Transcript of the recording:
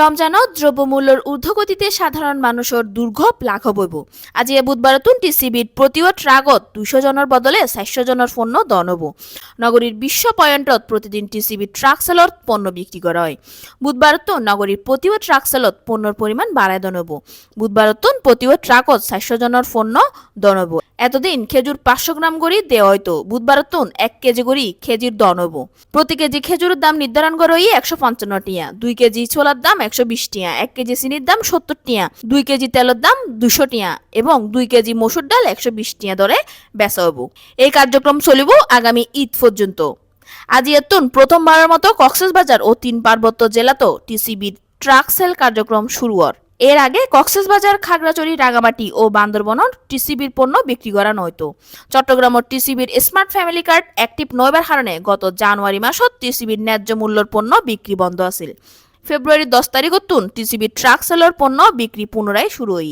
রমজানত দ্রব্যমূল্যর ঊর্ধ্বগতিতে সাধারণ মানুষের দুর্ভোগ লাঘব হইব। আজি এ বুধবার তুন টিসিবির প্রতিও ট্রাগত দুইশো জনের বদলে চারশো জনের পণ্য দনব নগরীর বিশ্ব পয়েন্টত প্রতিদিন টিসিবির ট্রাক সেলত পণ্য বিক্রি করা হয়। নগরীর প্রতিও ট্রাক সেলত পণ্যর পরিমাণ বাড়ায় দনব বুধবার তুন প্রতিও ট্রাকত চারশো জনের পণ্য দনব এতদিন খেজুর পাঁচশো গ্রাম করি দেওয়া হয়তো বুধবার তুন এক কেজি করি খেজির দনব প্রতি কেজি খেজুরের দাম নির্ধারণ করা হই একশো পঞ্চান্ন টিয়া। দুই কেজি ছোলার দাম একশো বিশ টিয়া। এক কেজি চিনির দাম সত্তর টিয়া। দুই কেজি তেলের দাম দুশো টিয়া এবং দুই কেজি মসুর ডাল একশো বিশ টিয়া দরে বেচা হব এই কার্যক্রম চলিব আগামী ঈদ পর্যন্ত। আজি এতুন প্রথমবারের মতো কক্সবাজার ও তিন পার্বত্য জেলাতেও টিসিবির ট্রাক সেল কার্যক্রম শুরু হর এর আগে কক্সবাজার খাগড়াচড়ি রাঙামাটি ও বান্দরবন টিসিবির পণ্য বিক্রি করা নয়তো। চট্টগ্রামের টিসিবির স্মার্ট ফ্যামিলি কার্ড অ্যাক্টিভ নয়বার কারণে গত জানুয়ারি মাসত টিসিবির ন্যায্য মূল্যর পণ্য বিক্রি বন্ধ আছিল। ফেব্রুয়ারির দশ তারিখ তুন টিসিবির ট্রাক সেলর পণ্য বিক্রি পুনরায় শুরু হই